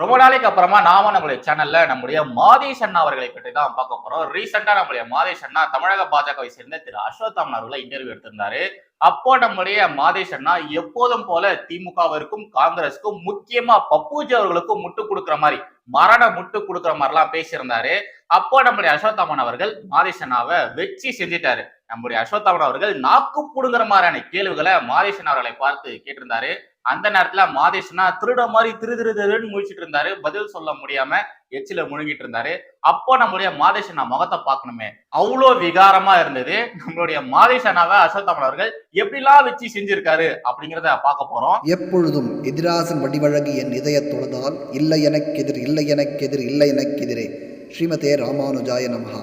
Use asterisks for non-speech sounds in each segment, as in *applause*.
ரொம்ப நாளைக்கு அப்புறமா நாம நம்மளுடைய சேனல்ல நம்முடைய மாதேஷ் அண்ணா அவர்களை பற்றி தான் பார்க்க போறோம். ரீசெண்டா நம்முடைய மாதேஷ் அண்ணா தமிழக பாஜகவை சேர்ந்த திரு அஸ்வத்தாமன் அவர்களை இன்டர்வியூ எடுத்திருந்தாரு. அப்போ நம்முடைய மாதேஷ் அண்ணா எப்போதும் போல திமுகவிற்கும் காங்கிரஸுக்கும் முக்கியமா பப்பூஜி அவர்களுக்கும் முட்டு கொடுக்குற மாதிரி மரண முட்டு கொடுக்குற மாதிரிலாம் பேசியிருந்தாரு. அப்போ நம்முடைய அஸ்வத்தாமன் அவர்கள் மாதேஷ் அண்ணாவை வெற்றி செஞ்சிட்டாரு. நம்முடைய அஸ்வத்தாமன் அவர்கள் நாக்கு புடுங்குற மாதிரியான கேள்விகளை மாதேஷ் அண்ணா அவர்களை பார்த்து கேட்டிருந்தாரு. அந்த நேரத்துல மாதேஷ்னா திருட மாதிரி திரு திரு திருன்னு முழிச்சிட்டு இருந்தாரு. பதில் சொல்ல முடியாம எச்சில முழுங்கிட்டு இருந்தாரு. அப்போ நம்மளுடைய மாதேஷ் அண்ணா முகத்தை பார்க்கணுமே. அவ்வளோ விகாரமா இருந்தது. நம்மளுடைய மாதேஷ் அண்ணாவை அஸ்வத்தாமன் அவர்கள் எப்படிலாம் வச்சு செஞ்சிருக்காரு அப்படிங்கிறத பார்க்க போறோம். எப்பொழுதும் எதிராசன் வடிவழகு என் இதயத் தொழுதால் இல்லை எனக்கெதிர் இல்லை எனக்கெதிர் இல்லை எனக்கெதிரே. ஸ்ரீமதே ராமானுஜாய நமஹா.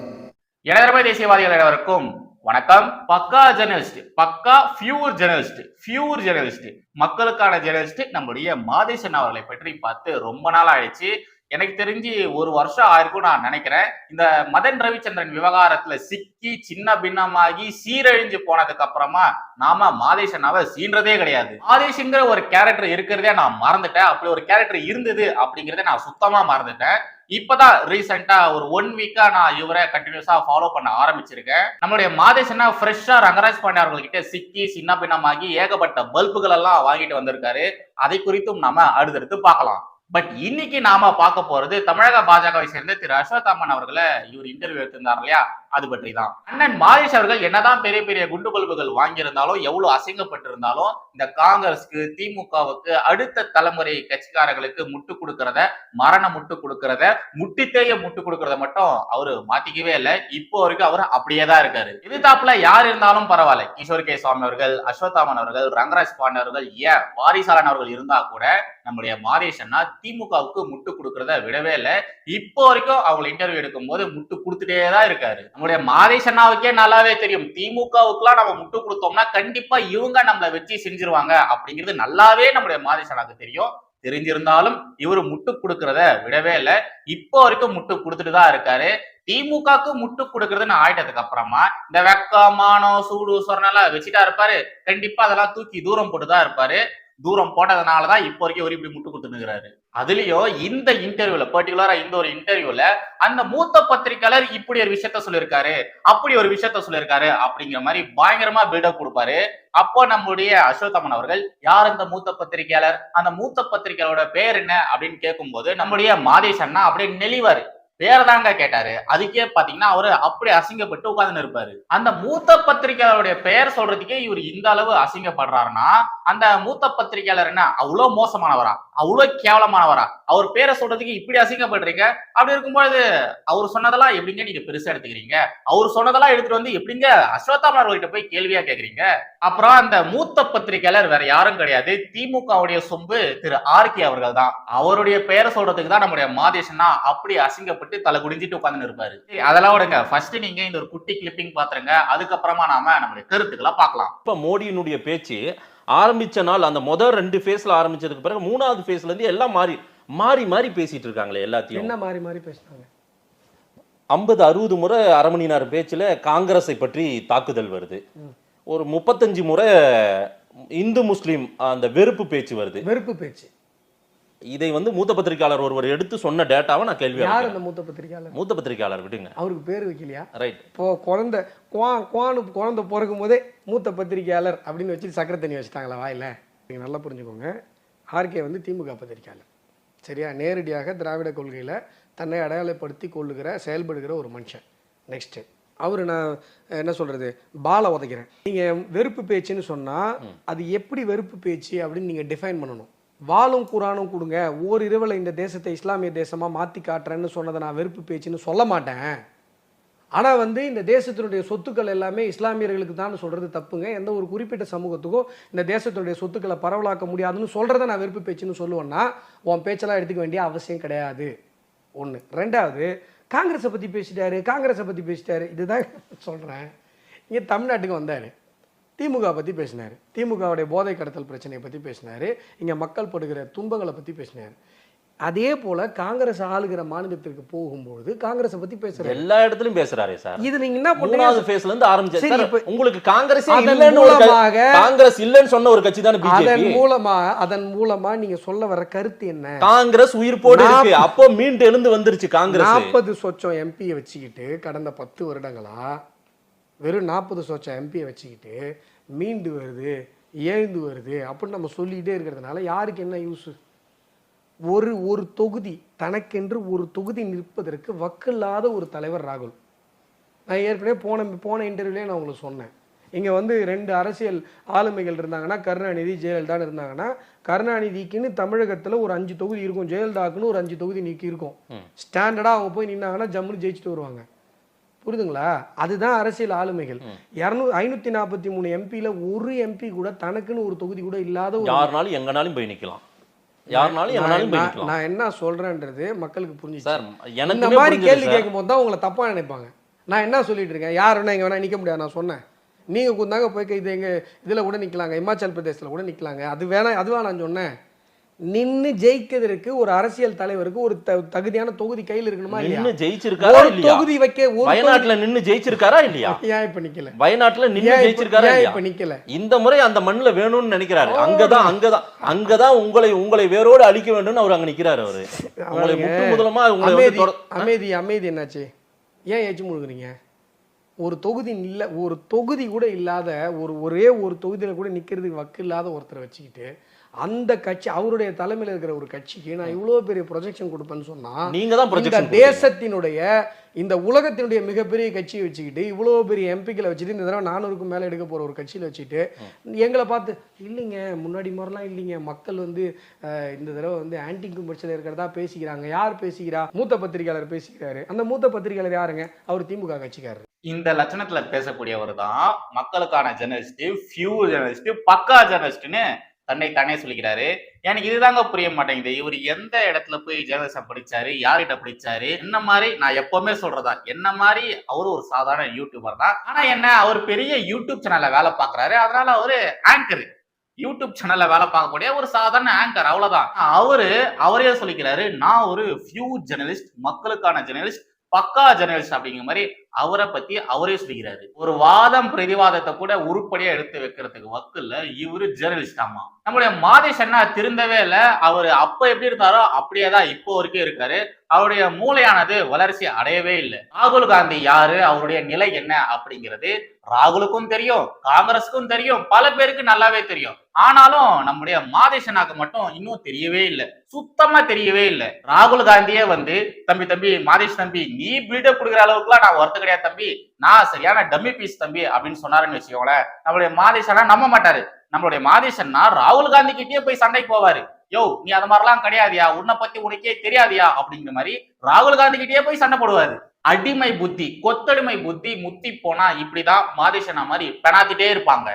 இளைஞர்மை தேசியவாதிகள் அனைவருக்கும் வணக்கம். பக்கா ஜெர்னலிஸ்ட் பக்கா ஃபியூர் ஜெர்னலிஸ்ட் ஃபியூர் ஜெர்னலிஸ்ட். மக்களுக்கான ஜெர்னலிஸ்ட் நம்முடைய மாதேசன் அவர்களை பற்றி பார்த்து ரொம்ப நாள் ஆயிடுச்சு. எனக்கு தெரிஞ்சு ஒரு வருஷம் ஆயிருக்கும் நான் நினைக்கிறேன். இந்த மதன் ரவிச்சந்திரன் விவகாரத்துல சிக்கி சின்ன பின்னமாகி சீரழிஞ்சு போனதுக்கு அப்புறமா நாம மாதேசனாவை சீன்றதே கிடையாது. மாதேஷ்ங்கிற ஒரு கேரக்டர் இருக்கிறதே நான் மறந்துட்டேன். அப்படி ஒரு கேரக்டர் இருந்தது அப்படிங்கறத நான் சுத்தமா மறந்துட்டேன். இப்பதான் ரீசெண்டா ஒரு ஒன் வீக்கா நான் இவரை கண்டினியூஸா ஃபாலோ பண்ண ஆரம்பிச்சிருக்கேன். நம்மளுடைய மாதேஷனா ஃப்ரெஷ்ஷா ரங்கராஜ் பாண்டே அவர்கள்கிட்ட சிக்கி சின்ன பின்னமாகி ஏகப்பட்ட பல்புகள் எல்லாம் வாங்கிட்டு வந்திருக்காரு. அதை குறித்தும் நாம அடுத்தடுத்து பார்க்கலாம். பட் இன்னைக்கு நாம பார்க்க போறது தமிழக பாஜகவை சேர்ந்த திரு அஸ்வத்தாமன் அவர்களை இவர் இன்டர்வியூ எடுத்திருந்தார் இல்லையா? அது பற்றி தான் அண்ணன் மாதேஷ் அவர்கள் என்னதான் பெரிய பெரிய குண்டு பல்புகள் வாங்கியிருந்தாலும் எவ்வளவு அசிங்கப்பட்டிருந்தாலும் இந்த காங்கிரஸ்க்கு திமுகவுக்கு அடுத்த தலைமுறை கட்சிக்காரர்களுக்கு முட்டு கொடுக்கறத மரண முட்டு கொடுக்கறத முட்டித்தேய முட்டு கொடுக்கறத மட்டும் அவரு மாத்திக்கவே இல்லை. இப்போ வரைக்கும் அவர் அப்படியே தான் இருக்காரு எதிர்த்தாப்புல யார் இருந்தாலும் பரவாயில்ல. கிஷோர் கே சுவாமி அவர்கள் அஸ்வத்தாமன் அவர்கள் ரங்கராஜ் பாண்டே அவர்கள் ஏன் வாரிசாலன் அவர்கள் இருந்தா கூட நம்முடைய மாதேஷ் திமுகவுக்கு முட்டு கொடுக்கறத விடவே இல்லை. இப்போ வரைக்கும் அவங்க இன்டர்வியூ எடுக்கும் போது முட்டு கொடுத்துட்டே தான் இருக்காரு. நம்முடைய மாதேஷ் அண்ணாவுக்கே நல்லாவே தெரியும். திமுகவுக்குலாம் நம்ம முட்டு கொடுத்தோம்னா கண்டிப்பா இவங்க நம்மளை வச்சு செஞ்சிருவாங்க அப்படிங்கிறது நல்லாவே நம்முடைய மாதேஷ் அண்ணாவுக்கு தெரியும். தெரிஞ்சிருந்தாலும் இவர் முட்டு கொடுக்கறத விடவே இல்லை. இப்போ வரைக்கும் முட்டு கொடுத்துட்டு தான் இருக்காரு. திமுகக்கு முட்டு கொடுக்கறதுன்னு ஆயிட்டதுக்கு அப்புறமா இந்த வெக்கமானம் சூடு சொரணெல்லாம் வச்சுட்டா இருப்பாரு. கண்டிப்பா அதெல்லாம் தூக்கி தூரம் போட்டுதான் இருப்பாரு. தூரம் போட்டதுனாலதான் இப்போ வரைக்கும் ஒரு இப்படி முட்டு கொடுத்துருக்காரு அதுலயோ இந்த இன்டர்வியூல பர்டிகுலரா இந்த ஒரு இன்டர்வியூல அந்த மூத்த பத்திரிக்கையாளர் இப்படி ஒரு விஷயத்த சொல்லியிருக்காரு அப்படி ஒரு விஷயத்த சொல்லியிருக்காரு அப்படிங்கிற மாதிரி பயங்கரமா பில்டப் கொடுப்பாரு. அப்போ நம்முடைய அஸ்வத்தமன் அவர்கள் யார் அந்த மூத்த பத்திரிகையாளர் அந்த மூத்த பத்திரிகையாளரோட பேர் என்ன? அப்படின்னு கேட்கும்போது நம்முடைய மாதேஷ் அண்ணா அப்படியே நெளிவாரு. பேர் தாங்க கேட்டாரு. அதுக்கே பாத்தீங்கன்னா அவரு அப்படி அசிங்கப்பட்டு உட்கார்ந்து இருப்பாரு. அந்த மூத்த பத்திரிகையாளருடைய பெயர் சொல்றதுக்கே இவர் இந்த அளவு அசிங்கப்படுறாருன்னா அந்த மூத்த பத்திரிகையாளர் என்ன? அவ்வளவு மோசமானவரா? அவ்வளவு கேவலமானவரா. அவர் பேரை சொல்றதுக்கு இப்படி அசிங்கப்படுறீங்க அப்படி இருக்கும்போது அவர் சொன்னதெல்லாம் எப்படிங்க நீங்க பெருசா எடுத்துக்கிறீங்க? அவர் சொன்னதெல்லாம் எடுத்துட்டு வந்து எப்படிங்க அஸ்வத்தாமர்கிட்ட போய் கேள்வியா கேக்குறீங்க? அப்புறம் அந்த மூத்த பத்திரிகையாளர் வேற யாரும் கிடையாது. திமுகவுடைய சொம்பு திரு ஆர் கே அவர்கள் தான். அவருடைய பெயரை சொல்றதுக்கு தான் நம்முடைய மாதேஷனா அப்படி அசிங்கப்பட்டு தலை குடிஞ்சிட்டு உட்காந்து இருப்பாரு. அதெல்லாம் விடுங்க. ஃபர்ஸ்ட் நீங்க இந்த ஒரு குட்டி கிளிப்பிங் பாத்துருங்க. அதுக்கப்புறமா நாம நம்முடைய கருத்துக்களை பார்க்கலாம். இப்ப மோடியினுடைய பேச்சு ஆரம்பிச்ச நாள் அந்த முதல் ரெண்டு ஃபேஸ்ல ஆரம்பிச்சதுக்கு பிறகு மூணாவது ஃபேஸ்ல இருந்து எல்லாம் மாறி மாறி மாறி பேசிட்டு இருக்காங்களே எல்லாத்தையும். என்ன மாறி மாறி பேசினாங்க? ஐம்பது அறுபது முறை அரை மணி நேரம் பேச்சுல காங்கிரஸை பற்றி தாக்குதல் வருது. ஒரு முப்பத்தஞ்சு முறை இந்து முஸ்லீம் அந்த வெறுப்பு பேச்சு வருது. வெறுப்பு பேச்சு. இதை வந்து மூத்த பத்திரிகையாளர் ஒருவர் எடுத்து சொன்ன டேட்டாவை நான் கேள்வி யார். அந்த மூத்த பத்திரிகையாளர்? மூத்த பத்திரிகையாளர் விடுங்க. அவருக்கு பேர் வைக்கலையா? ரைட் இப்போ குழந்தை குவா குவானு குழந்தை பிறக்கும் போதே மூத்த பத்திரிகையாளர் அப்படின்னு வச்சு சக்கரை தண்ணி வச்சுட்டாங்களா வாயில? நீங்க நல்லா புரிஞ்சுக்கோங்க. ஆர்கே வந்து திமுக பத்திரிகையாளர். சரியா? நேரடியாக திராவிட கொள்கையில தன்னை அடையாளப்படுத்தி கொள்ளுகிற செயல்படுகிற ஒரு மனுஷன். நெக்ஸ்ட் அவர் நான் என்ன சொல்றது? பாலை உதைக்கிறேன். நீங்க வெறுப்பு பேச்சுன்னு சொன்னா அது எப்படி வெறுப்பு பேச்சு அப்படின்னு நீங்க டிஃபைன் பண்ணணும். வாழும் குரானும் கொடுங்க. ஓரிரவில் இந்த தேசத்தை இஸ்லாமிய தேசமாக மாற்றி காட்டுறேன்னு சொன்னதை நான் வெறுப்பு பேச்சுன்னு சொல்ல மாட்டேன். ஆனால் வந்து இந்த தேசத்தினுடைய சொத்துக்கள் எல்லாமே இஸ்லாமியர்களுக்கு தான் சொல்கிறது தப்புங்க. எந்த ஒரு குறிப்பிட்ட சமூகத்துக்கும் இந்த தேசத்தினுடைய சொத்துக்களை பரவலாக்க முடியாதுன்னு சொல்கிறத நான் வெறுப்பு பேச்சுன்னு சொல்லுவேன்னா உன் பேச்செல்லாம் எடுத்துக்க வேண்டிய அவசியம் கிடையாது. ஒன்று ரெண்டாவது காங்கிரஸை பற்றி பேசிட்டாரு காங்கிரஸை பற்றி பேசிட்டாரு. இதுதான் *laughs* சொல்கிறேன் இங்கே தமிழ்நாட்டுக்கு வந்தார். திமுக பத்தி பேசினாரு. திமுகவுடைய போதை கடத்தல் பிரச்சனையை பத்தி பேசினாரு. இங்க மக்கள் படுகிற துன்பங்களை பத்தி பேசினாரு. அதே போல காங்கிரஸ் ஆளுகிற மாநிலத்திற்கு போகும்போது காங்கிரஸை பத்தி பேசுறாரு. எல்லா இடத்துலயும் பேசுறாரே சார். இது நீங்க என்ன மூணாவது ஃபேஸ்ல இருந்து ஆரம்பிச்சு உங்களுக்கு காங்கிரஸே மூலமாக- காங்கிரஸ் இல்லன்னு சொன்ன ஒரு கட்சி தானே அதன் மூலமா அதன் மூலமா நீங்க சொல்ல வர கருத்து என்ன? காங்கிரஸ் உயிர்ப்போடு இருக்கு. அப்போ மீண்டு எழுந்து வந்துருச்சு காங்கிரஸ். நாற்பது சொச்சம் எம்பியை வச்சுக்கிட்டு கடந்த பத்து வருடங்களா வெறும் நாற்பது சொச்சம் எம்பியை வச்சுக்கிட்டு மீண்டு வருது எழுந்து வருது அப்படின்னு நம்ம சொல்லிக்கிட்டே இருக்கிறதுனால யாருக்கு என்ன யூஸ் ஒரு ஒரு தொகுதி தனக்கென்று ஒரு தொகுதி நிற்பதற்கு வக்கில்லாத ஒரு தலைவர் ராகுல். நான் ஏற்கனவே போன போன இன்டர்வியூலேயே நான் உங்களுக்கு சொன்னேன். இங்கே வந்து ரெண்டு அரசியல் ஆளுமைகள் இருந்தாங்கன்னா கருணாநிதி ஜெயலலிதான்னு இருந்தாங்கன்னா கருணாநிதிக்குன்னு தமிழகத்தில் ஒரு அஞ்சு தொகுதி இருக்கும். ஜெயலலிதாக்குன்னு ஒரு அஞ்சு தொகுதி நீக்கி இருக்கும் ஸ்டாண்டர்டாக அவங்க போய் நின்னாங்கன்னா ஜம்முன்னு ஜெயிச்சுட்டு வருவாங்க. புரியுதுங்களா? அதுதான் அரசியல் ஆளுமைகள். இரநூ ஐநூற்றி நாற்பத்தி மூணு எம்பியில் ஒரு எம்பி கூட தனக்குன்னு ஒரு தொகுதி கூட இல்லாத ஒரு யாருனாலும் எங்கனாலும் போய் நிக்கலாம். யாருனாலும் எங்கனாலும் நான் என்ன சொல்றேன்றது மக்களுக்கு புரிஞ்சுச்சு. சார் இந்த மாதிரி கேள்வி கேட்கும் போது தான் உங்களை தப்பா நினைப்பாங்க. நான் என்ன சொல்லிட்டு இருக்கேன்? யார் வேணா இங்க வேணா நிக்க முடியாது நான் சொன்னேன். நீங்க குந்தாங்க போய் இது எங்க இதுல கூட நிக்கலாங்க. இமாச்சல் பிரதேசத்துல கூட நிக்கலாங்க. அது வேணா அதுவா நான் சொன்னேன். நின்னு ஜெயிக்கிறதுக்கு ஒரு அரசியல் தலைவருக்கு ஒரு தகுதியான தொகுதி கையில் இருக்கணுமா நின்னு ஜெயிச்சிருக்காரா இல்லையா? தொகுதி வைக்க வயநாட்டுல நின்னு ஜெயிச்சிருக்காரா இல்லையா? ஏன் இப்ப நிக்கல? வயநாட்டுல நின்னு ஜெயிச்சிருக்காரா இல்லையா? இப்ப நிக்கல? இந்த முறை அந்த மண்ணுல வேணும்னு நினைக்கிறாரு. அங்கதான் அங்கதான் அங்கதான் உங்களை உங்களை வேரோடு அழிக்க வேண்டும்னு அவர் அங்க நிக்கிறாரு அவரு. உங்களை முற்று முதலமா உங்களை அமைதி அமைதி என்னாச்சு? ஏன் ஏச்சு முழுகுறீங்க? ஒரு தொகுதி இல்ல ஒரு தொகுதி கூட இல்லாத ஒரு ஒரே ஒரு தொகுதியில கூட நிக்கிறதுக்கு வக்கு இல்லாத ஒருத்தரை வச்சுக்கிட்டு அந்த கட்சி அவருடைய தலைமையில் இருக்கிற ஒரு கட்சிக்கு நான் இவ்வளோ பெரிய ப்ரொஜெக்ஷன் கொடுப்பேன்னு சொன்னா நீங்க தான் இந்த தேசத்தினுடைய இந்த உலகத்தினுடைய மிகப்பெரிய கட்சியை வச்சுக்கிட்டு இவ்வளோ பெரிய எம்பிக்களை வச்சுட்டு இந்த தடவை நானூறுக்கும் மேலே எடுக்க போற ஒரு கட்சியில வச்சுட்டு எங்களை பார்த்து இல்லைங்க முன்னாடி மாதிரிலாம் இல்லைங்க. மக்கள் வந்து இந்த தடவை வந்து ஆன்டி கும்பர்ச்சியில் இருக்கிறதா பேசிக்கிறாங்க. யார் பேசிக்கிறா? மூத்த பத்திரிகையாளர் பேசிக்கிறாரு. அந்த மூத்த பத்திரிகையாளர் யாருங்க? அவர் திமுக கட்சிக்காரர். இந்த லட்சணத்துல பேசக்கூடியவர் தான் மக்களுக்கான ஜெர்னலிஸ்ட் ஃபியூ ஜெர்னலிஸ்ட் பக்கா ஜெர்னலிஸ்ட்னு தன்னை தானே சொல்லிக்கிறாரு எனக்கு இதுதாங்க புரிய மாட்டேங்குது. இவர் எந்த இடத்துல போய் ஜெர்னலிசம் படிச்சாரு யார்கிட்ட படிச்சாரு என்ன மாதிரி நான் எப்பவுமே சொல்றதா? என்ன மாதிரி அவரு ஒரு சாதாரண யூடியூபர் தான். ஆனா என்ன அவர் பெரிய யூடியூப் சேனல்ல வேலை பாக்குறாரு அதனால அவரு ஆங்கர் யூடியூப் சேனல்ல வேலை பார்க்கக்கூடிய ஒரு சாதாரண ஆங்கர் அவ்வளவுதான். அவரு அவரே சொல்லிக்கிறாரு நான் ஒரு ஃபியூ ஜெர்னலிஸ்ட் மக்களுக்கான ஜெர்னலிஸ்ட் பக்கா ஜெர்னலிஸ்ட் அப்படிங்கிற மாதிரி அவரை பத்தி அவரே சொல்லிக்கிறாரு. ஒரு வாதம் பிரதிவாதத்தை கூட உருப்படியா எடுத்து வைக்கிறதுக்கு வக்குல்ல இவரு ஜெர்னலிஸ்ட் ஆமா. நம்முடைய மாதேஷ் அண்ணா திருந்தவே இல்ல அவரு அப்ப எப்படி இருந்தாரோ அப்படியே தான் இப்போ வரைக்கும் இருக்காரு. அவருடைய மூளையானது வளர்ச்சி அடையவே இல்லை. ராகுல் காந்தி யாரு அவருடைய நிலை என்ன அப்படிங்கிறது ராகுலுக்கும் தெரியும் காங்கிரஸுக்கும் தெரியும் பல பேருக்கு நல்லாவே தெரியும். ஆனாலும் நம்முடைய மாதேஷனாக்கு மட்டும் இன்னும் தெரியவே இல்லை. சுத்தமா தெரியவே இல்லை. ராகுல் காந்தியே வந்து தம்பி தம்பி மாதேஷ் தம்பி நீ பில்டப் கொடுக்குற அளவுக்குலாம் நான் ஒருத்த கிடையாது தம்பி. நான் சரியான டம்மி பீஸ் தம்பி அப்படின்னு சொன்னாருன்னு வச்சுக்கோங்களேன். நம்மளுடைய மாதேஷ் நம்ப மாட்டாரு. நம்மளுடைய மாதேஷன்னா ராகுல் காந்தி கிட்டேயே போய் சண்டைக்கு போவாரு. யோ நீ அது மாதிரிலாம் கிடையாதியா. உன்னை பத்தி உனக்கே தெரியாதியா அப்படிங்கிற மாதிரி ராகுல் காந்தி கிட்டேயே போய் சண்டை போடுவாரு. அடிமை புத்தி கொத்தடிமை புத்தி முத்தி போனா இப்படிதான் மாதேஷனா மாதிரி பெணாத்திட்டே இருப்பாங்க.